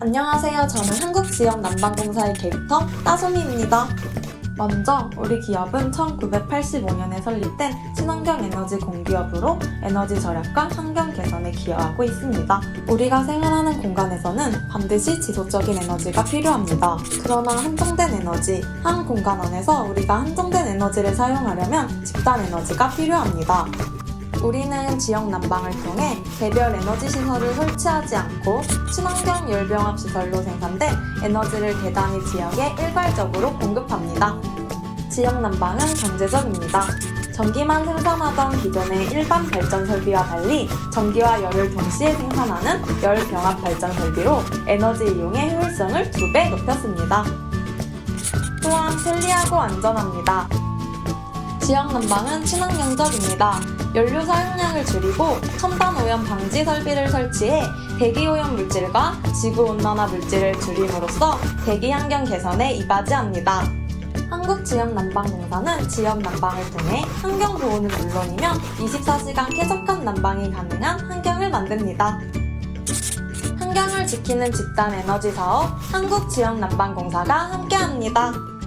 안녕하세요. 저는 한국지역난방공사의 캐릭터 따소미입니다. 먼저 우리 기업은 1985년에 설립된 친환경 에너지 공기업으로 에너지 절약과 환경 개선에 기여하고 있습니다. 우리가 생활하는 공간에서는 반드시 지속적인 에너지가 필요합니다. 그러나 한정된 에너지, 한 공간 안에서 우리가 한정된 에너지를 사용하려면 집단 에너지가 필요합니다. 우리는 지역 난방을 통해 개별 에너지 시설을 설치하지 않고 친환경 열병합 시설로 생산된 에너지를 대단히 지역에 일괄적으로 공급합니다. 지역 난방은 경제적입니다. 전기만 생산하던 기존의 일반 발전 설비와 달리 전기와 열을 동시에 생산하는 열 병합 발전 설비로 에너지 이용의 효율성을 두 배 높였습니다. 또한 편리하고 안전합니다. 지역 난방은 친환경적입니다. 연료 사용량을 줄이고 첨단 오염 방지 설비를 설치해 대기 오염 물질과 지구 온난화 물질을 줄임으로써 대기 환경 개선에 이바지합니다. 한국지역난방공사는 지역 난방을 통해 환경 보호는 물론이며 24시간 쾌적한 난방이 가능한 환경을 만듭니다. 환경을 지키는 집단 에너지 사업 한국지역난방공사가 함께합니다.